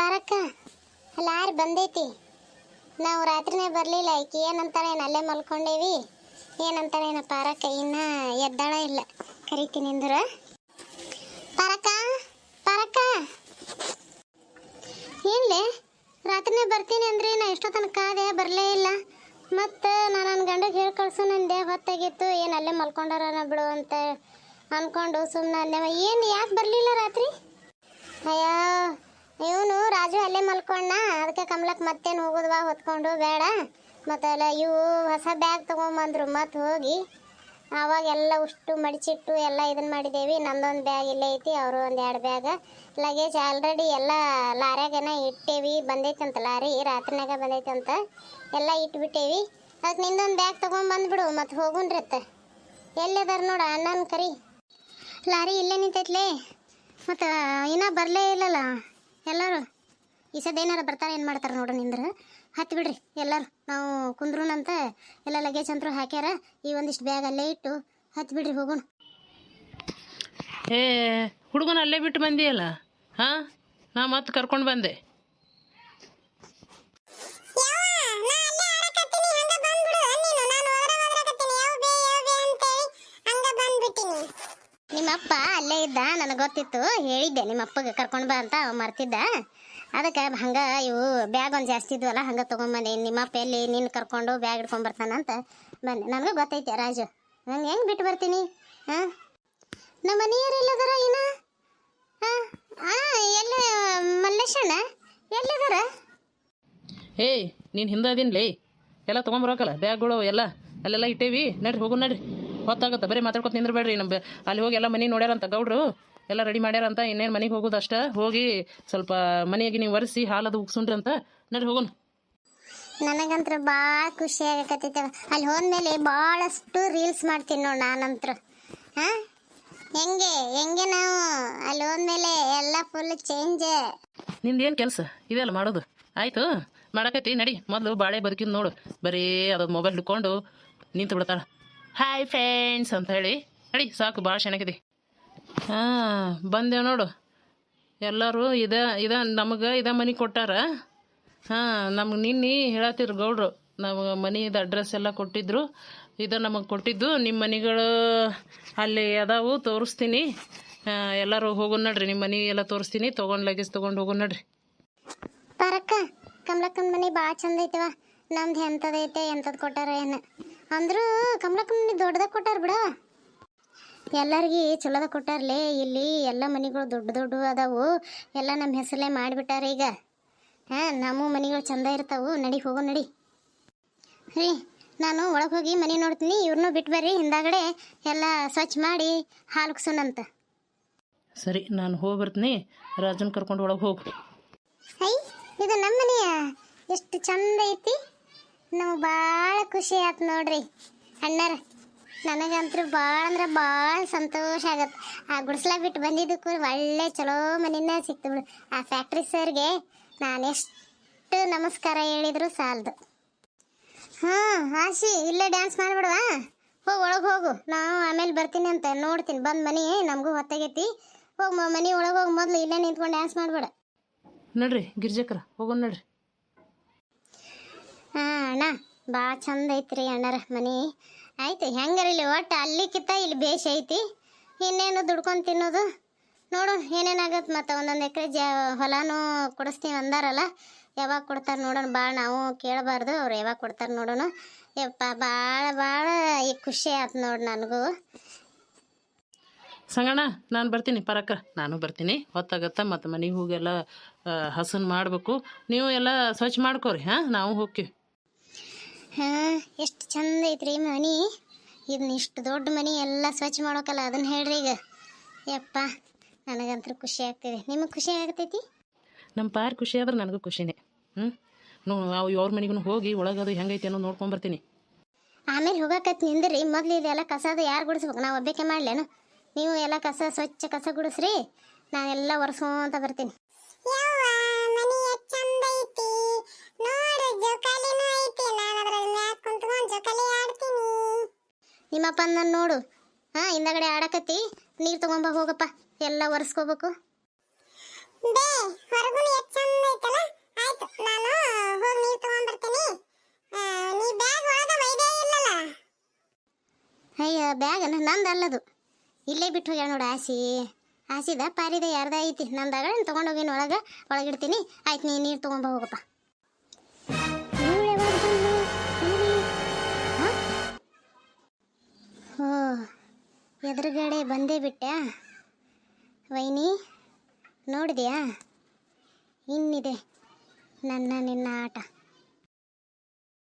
ಪಾರಕ್ಕ lorry ಬಂದೈತಿ? ನಾವು ರಾತ್ರಿನೇ ಬರಲಿಲ್ಲ. ಈಕೆ ಏನಂತಾಳೆ? ಏನು ಅಲ್ಲೇ ಮಲ್ಕೊಂಡೇವಿ. ಏನಂತಾಳೆ ಏನ ಪಾರಕ್ಕ ಇನ್ನ ಎದ್ದಾಳ ಇಲ್ಲ. ಕರಿತೀನಿ ಅಂದ್ರ ಪಾರಕ್ಕ ಪಾರಕ್ಕ ಏನ್ಲೇ? ರಾತ್ರಿನೇ ಬರ್ತೀನಿ ಅಂದ್ರೆ ನಾ ಎಷ್ಟೋ ತನಕ ಕಾದೆ ಬರಲೇ ಇಲ್ಲ. ಮತ್ತು ನಾನು ನನ್ನ ಗಂಡಗೆ ಹೇಳಿ ಕಳ್ಸು ನಂದೆ ಹೊತ್ತಾಗಿತ್ತು. ಏನು ಅಲ್ಲೇ ಮಲ್ಕೊಂಡಾರನ ಬಿಡು ಅಂತ ಅನ್ಕೊಂಡು ಸುಮ್ಮನೆ ಅಂದೆ. ಏನು, ಯಾಕೆ ಬರಲಿಲ್ಲ ರಾತ್ರಿ? ಅಯ್ಯೋ ಇವನು ರಾಜು ಅಲ್ಲೇ ಮಲ್ಕೊಂಡ. ಅದಕ್ಕೆ ಕಮಲಕ್ಕೆ ಮತ್ತೇನು ಹೋಗೋದ್ವಾ ಹೊತ್ಕೊಂಡು, ಬೇಡ. ಮತ್ತೆಲ್ಲ ಇವು ಹೊಸ ಬ್ಯಾಗ್ ತೊಗೊಂಬಂದ್ರು. ಮತ್ತೆ ಹೋಗಿ ಆವಾಗ ಎಲ್ಲ ಉಷ್ಟು ಮಡಿಚಿಟ್ಟು ಎಲ್ಲ ಇದನ್ನ ಮಾಡಿದ್ದೇವೆ ನಂದೊಂದು ಬ್ಯಾಗ್ ಇಲ್ಲೇ ಐತಿ, ಅವರು ಒಂದು ಎರಡು ಬ್ಯಾಗ್ ಲಗೇಜ್ ಆಲ್ರೆಡಿ ಎಲ್ಲ ಲಾರ್ಯಾಗನ ಇಟ್ಟೇವಿ. ಬಂದೈತಂತ ಲಾರಿ, ರಾತ್ರಿನಾಗ ಬಂದೈತಂತ ಎಲ್ಲ ಇಟ್ಬಿಟ್ಟೇವಿ. ಅದಕ್ಕೆ ನಿಂದೊಂದು ಬ್ಯಾಗ್ ತೊಗೊಂಬಂದ್ಬಿಡು, ಮತ್ತೆ ಹೋಗುಣ್ರತ್ತ. ಎಲ್ಲಿದಾರ ನೋಡ ಅಣ್ಣನ ಕರಿ? ಲಾರಿ ಇಲ್ಲೇ ನಿಂತೈತ್ಲೇ. ಮತ್ತು, ಇನ್ನೂ ಬರಲೇ ಇಲ್ಲಲ್ಲ? ಎಲ್ಲರೂ ಈ ಸದ ಏನಾರ ಬರ್ತಾರೆ ಏನು ಮಾಡ್ತಾರೆ ನೋಡ್ರಿ ನಿಂದ್ರೆ? ಹತ್ತು ಬಿಡ್ರಿ ಎಲ್ಲರೂ. ನಾವು ಕುಂದ್ರೂನಂತ ಎಲ್ಲ ಲಗೇಜ್ ಅಂತರೂ ಹಾಕ್ಯಾರ. ಈ ಒಂದಿಷ್ಟು ಬ್ಯಾಗ್ ಅಲ್ಲೇ ಇಟ್ಟು ಹತ್ತು ಬಿಡ್ರಿ ಹೋಗೋಣ. ಏ ಹುಡುಗನ ಅಲ್ಲೇ ಬಿಟ್ಟು ಬಂದಿಯಲ್ಲ? ಹಾಂ? ನಾ ಮತ್ತೆ ಕರ್ಕೊಂಡು ಬಂದೆ. ನಿಮ್ಮಪ್ಪ ಅಲ್ಲೇ ಇದ್ದ, ನನಗೆ ಗೊತ್ತಿತ್ತು. ಹೇಳಿದ್ದೆ, ನಿಮ್ಮಪ್ಪಗೆ ಕರ್ಕೊಂಡು ಬಾ ಅಂತ ಮರ್ತಿದ್ದ. ಅದಕ್ಕೆ ಹಂಗೆ ಇವು ಬ್ಯಾಗ್ ಒಂದು ಜಾಸ್ತಿ ಇದ್ವಲ್ಲ, ಹಂಗೆ ತೊಗೊಂಬಂದೆ ನಿಮ್ಮಪ್ಪ ಎಲ್ಲಿ ನಿನ್ನ ಕರ್ಕೊಂಡು ಬ್ಯಾಗ್ ಹಿಡ್ಕೊಂಡು ಬರ್ತಾನಂತ ಬಂದೆ. ನನಗೂ ಗೊತ್ತೈತೆ ರಾಜು. ನಂಗೆ ಹೆಂಗೆ ಬಿಟ್ಟು ಬರ್ತೀನಿ? ಹಾಂ ನಮ್ಮ ಮನೆಯವ್ರು ಎಲ್ಲದಾರ ಇನ್ನ ಹಾಂ ಎಲ್ಲ ಮಲ್ಲೇಶಣ್ಣ, ಎಲ್ಲಿದಾರ? ಏಯ್, ನೀನು ಹಿಂದೆ ಲೈ ಎಲ್ಲ ತೊಗೊಂಬರೋಕಲ್ಲ ಬ್ಯಾಗ್ಗಳು ಎಲ್ಲ, ಅಲ್ಲೆಲ್ಲ ಇಟ್ಟೇವಿ. ನಡ್ರಿ ಹೋಗು ನಡ್ರಿ. ಹೊತ್ತಾಗತ್ತೆ ಬರೀ ಮಾತಾಡ್ಕೊತ ನಿಂದ್ರಬೇಡ್ರಿ ನಮ್ಮ ಅಲ್ಲಿ ಹೋಗಿ ಎಲ್ಲ ಮನೆ ನೋಡ್ಯಾರಂತ ಗೌಡ್ರು. ಎಲ್ಲ ರೆಡಿ ಮಾಡ್ಯಾರಂತ. ಇನ್ನೇನು ಮನೆಗೆ ಹೋಗೋದು ಅಷ್ಟ. ಹೋಗಿ ಸ್ವಲ್ಪ ಮನೆಗೆ ನೀವು ಒರೆಸಿ ಹಾಲದು ಉಗ್ಸುಂಡ್ರಿ ಅಂತ. ನಡ್ರಿ ಹೋಗೋಣ. ನನಗಂತ್ರ ಭಾಳ ಖುಷಿ ಆಗಕತ್ತೈತೆ. ಅಲ್ಲಿ ಹೋದ್ಮೇಲೆ ಭಾಳಷ್ಟು ರೀಲ್ಸ್ ಮಾಡ್ತೀನಿ ನೋಡಿ ನಾನಂತ್ರ. ಹಾಂ? ಹೆಂಗೆ? ಹೆಂಗೆ ನಾವು? ಅಲ್ಲಿ ಹೋದ್ಮೇಲೆ ಎಲ್ಲ ಫುಲ್ ಚೇಂಜ್ ನಿಂದು ಏನು ಕೆಲಸ? ಇದೆಲ್ಲ ಮಾಡೋದು. ಆಯಿತು. ಮಾಡಕತ್ತಿ. ನಡಿ. ಮೊದಲು ಬಾಳೆ ಬದುಕಿದ್ ನೋಡು. ಬರೀ ಅದು ಮೊಬೈಲ್ ಹಿಡ್ಕೊಂಡು ನಿಂತು ಬಿಡ್ತಾಳೆ ಹಾಯ್ ಫ್ರೆಂಡ್ಸ್ ಅಂತ ಹೇಳಿ. ಹೇಳಿ ಸಾಕು, ಭಾಳ ಚೆನ್ನಾಗಿದೆ ಹಾಂ, ಬಂದೇವು ನೋಡು. ಎಲ್ಲರೂ ಇದ ಇದ ನಮಗೆ ಇದ ಮನೆ ಕೊಟ್ಟಾರ. ಹಾಂ, ನಮ್ಗೆ ನಿನ್ನೆ ಹೇಳತ್ತಿರು ಗೌಡ್ರು. ನಮಗೆ ಮನೆದು ಅಡ್ರೆಸ್ ಎಲ್ಲ ಕೊಟ್ಟಿದ್ರು. ಇದು ನಮಗೆ ಕೊಟ್ಟಿದ್ದು. ನಿಮ್ಮ ಮನೆಗಳು ಅಲ್ಲಿ ಅದಾವು, ತೋರಿಸ್ತೀನಿ. ಎಲ್ಲರೂ ಹೋಗೋಣ ನಡ್ರಿ. ನಿಮ್ಮ ಮನೆ ಎಲ್ಲ ತೋರಿಸ್ತೀನಿ. ತೊಗೊಂಡು ಲಗೇಜ್ ತೊಗೊಂಡು ಹೋಗೋಣ ನಡ್ರಿ. ಪರಕ್ಕ ಮನೆ ಭಾಳ ಚಂದ ಐತವ ನಮ್ದು ಎಂಥದೈತೆ ಎಂಥದ್ದು ಕೊಟ್ಟಾರ ಏನು. ಅಂದರೂ ಕಮಲ ಕಮ್ಮಿ ದೊಡ್ಡದಾಗ ಕೊಟ್ಟಾರ ಬಿಡ. ಎಲ್ಲರಿಗೆ ಚಲೋದ ಕೊಟ್ಟಾರಲೇ ಇಲ್ಲಿ ಎಲ್ಲ ಮನೆಗಳು ದೊಡ್ಡ ದೊಡ್ಡ ಅದಾವು. ಎಲ್ಲ ನಮ್ಮ ಹೆಸರಲ್ಲೇ ಮಾಡಿಬಿಟ್ಟಾರ ಈಗ. ಹಾಂ ನಮ್ಮ ಮನೆಗಳು ಚಂದ ಇರ್ತಾವು. ನಡಿ ಹೋಗೋ ನಡಿ. ರೀ ನಾನು ಒಳಗೆ ಹೋಗಿ ಮನೆ ನೋಡ್ತೀನಿ. ಇವ್ರನ್ನೂ ಬಿಟ್ಟು ಬರ್ರಿ ಹಿಂದಾಗಡೆ ಎಲ್ಲ ಸ್ವಚ್ಛ ಮಾಡಿ ಹಾಲು ಕುಸೋಣಂತ ಸರಿ ನಾನು ಹೋಗಿ ಬರ್ತೀನಿ. ರಾಜನ್ ಕರ್ಕೊಂಡು ಒಳಗೆ ಹೋಗಿ. ಐ ಇದು ನಮ್ಮ ಮನೆಯ? ಎಷ್ಟು ಚಂದ ಐತಿ. ನಮ್ಗೆ ಭಾಳ ಖುಷಿ ಆಯ್ತು ನೋಡ್ರಿ. ಅಣ್ಣರ ನನಗಂತೂ ಭಾಳ ಅಂದ್ರೆ ಭಾಳ ಸಂತೋಷ ಆಗತ್ತೆ ಆ ಗುಡಿಸ್ಲ ಬಿಟ್ಟು ಬಂದಿದ್ದಕ್ಕೂ ಒಳ್ಳೆ ಚಲೋ ಮನೆಯೇ ಸಿಕ್ತು ಬಿಡು. ಆ ಫ್ಯಾಕ್ಟ್ರಿ ಸರ್ಗೆ ನಾನು ಎಷ್ಟು ನಮಸ್ಕಾರ ಹೇಳಿದ್ರು ಸಾಲದು. ಹಾಂ ಆಶಿ, ಇಲ್ಲೇ ಡ್ಯಾನ್ಸ್ ಮಾಡಿಬಿಡುವ? ಹೋಗಿ ಒಳಗೆ ಹೋಗು. ನಾವು ಆಮೇಲೆ ಬರ್ತೀನಿ ಅಂತ ನೋಡ್ತೀನಿ. ಬಂದು ಮನೆ, ನಮಗೂ ಹೊತ್ತಾಗೈತಿ. ಹೋಗಿ ಮನೆ ಒಳಗೆ ಹೋಗಿ ಮೊದಲು ಇಲ್ಲೇ ನಿಂತ್ಕೊಂಡು ಡ್ಯಾನ್ಸ್ ಮಾಡಿಬಿಡ. ನೋಡ್ರಿ, ಗಿರ್ಜಕ್ರ ಹೋಗೋಣ ನಡ್ರಿ. ಹಾ, ಅಣ್ಣ. ಭಾಳ ಚಂದ ಐತ್ರಿ ಅಣ್ಣರ ಮನೆ. ಆಯ್ತು ಹೆಂಗಾರ ಇಲ್ಲಿ ಒಟ್ಟು ಅಲ್ಲಿಕ್ಕಿಂತ ಇಲ್ಲಿ ಬೇಷ್ ಐತಿ. ಇನ್ನೇನು ದುಡ್ಕೊಂಡು ತಿನ್ನೋದು? ನೋಡು ಏನೇನಾಗತ್ತೆ ಮತ್ತು ಒಂದೊಂದು ಎಕರೆ ಜ, ಹೊಲನೂ ಕೊಡಿಸ್ತೀವಿ ಅಂದಾರಲ್ಲ. ಯಾವಾಗ ಕೊಡ್ತಾರೆ ನೋಡೋಣ. ಭಾಳ ನಾವು ಕೇಳಬಾರ್ದು. ಅವ್ರು ಯಾವಾಗ ಕೊಡ್ತಾರೆ ನೋಡೋಣ. ಯಪ್ಪ ಭಾಳ ಭಾಳ ಈ ಖುಷಿ ಆಯ್ತು ನೋಡಿ ನನಗೂ. ಸಂಗಣ್ಣ, ನಾನು ಬರ್ತೀನಿ. ಪರಕ್ಕ. ನಾನು ಬರ್ತೀನಿ. ಹೊತ್ತಾಗತ್ತ ಮತ್ತು ಮನೆಗೆ ಹೋಗೆಲ್ಲ ಹಸನ್ ಮಾಡಬೇಕು. ನೀವು ಎಲ್ಲ ಸ್ವಚ್ಛ ಮಾಡ್ಕೋರಿ, ಹಾಂ? ನಾವು ಹೋಗ್ತೀವಿ. ಹಾಂ ಎಷ್ಟು ಚಂದ ಐತ್ರಿ ಮನೆ. ಇದನ್ನ ಇಷ್ಟು ದೊಡ್ಡ ಮನೆ ಎಲ್ಲ ಸ್ವಚ್ಛ ಮಾಡೋಕಲ್ಲ ಅದನ್ನ ಹೇಳ್ರಿ ಈಗ. ಯಪ್ಪ ನನಗಂತೂ ಖುಷಿ ಆಗ್ತಿದೆ. ನಿಮಗೆ ಖುಷಿ ಆಗ್ತೈತಿ? ನಮ್ಮ ಪಾರ್ ಖುಷಿ ಆದ್ರೆ ನನಗೂ ಖುಷಿನೇ. ಹ್ಞೂ ನೋ ನಾವು ಅವ್ರ ಮನೆಗೂ ಹೋಗಿ ಒಳಗದು ಹೆಂಗೈತೆ ಅನ್ನೋದು ನೋಡ್ಕೊಂಬರ್ತೀನಿ ಆಮೇಲೆ ಹೋಗಕತ್ ನಿಂದ್ರಿ. ಮೊದ್ಲು ಇದೆಲ್ಲ ಕಸದ ಯಾರು ಗುಡಿಸ್ಬೇಕು? ನಾವು ಒಬ್ಬಕ್ಕೆ ಮಾಡ್ಲೇನು? ನೀವು ಎಲ್ಲ ಕಸ ಸ್ವಚ್ಛ ಕಸ ಗುಡಿಸ್ರಿ. ನಾನೆಲ್ಲ ಒರೆಸ್ಕೊಂತ ಬರ್ತೀನಿ. ನಿಮ್ಮಪ್ಪ ನನ್ನ ನೋಡು. ಹಾಂ ಹಿಂದಗಡೆ ಆಡಕತ್ತಿ. ನೀರು ತಗೊಂಬ ಹೋಗಪ್ಪ. ಎಲ್ಲ ಒರೆಸ್ಕೋಬೇಕು. ಅಯ್ಯ ಬ್ಯಾಗ್ ನಂದು ಅಲ್ಲದು. ಇಲ್ಲೇ ಬಿಟ್ಟು ಹೋಗ್ಯಾಳ ನೋಡು ಆಸಿ. ಆಸಿದ ಪಾರಿದ ಯಾರ್ದ ಐತಿ. ನಂದಾಗ ತಗೊಂಡೋಗಿನ ಒಳಗೆ ಒಳಗಿಡ್ತೀನಿ. ಆಯ್ತು ನೀ ನೀರು ತಗೊಂಬ ಹೋಗಪ್ಪ. ಓ ಎದುರುಗಡೆ ಬಂದೇ ಬಿಟ್ಟೆ. ವೈನಿ ನೋಡಿದ್ಯಾ? ಇನ್ನಿದೆ ನನ್ನ ನಿನ್ನ ಆಟ.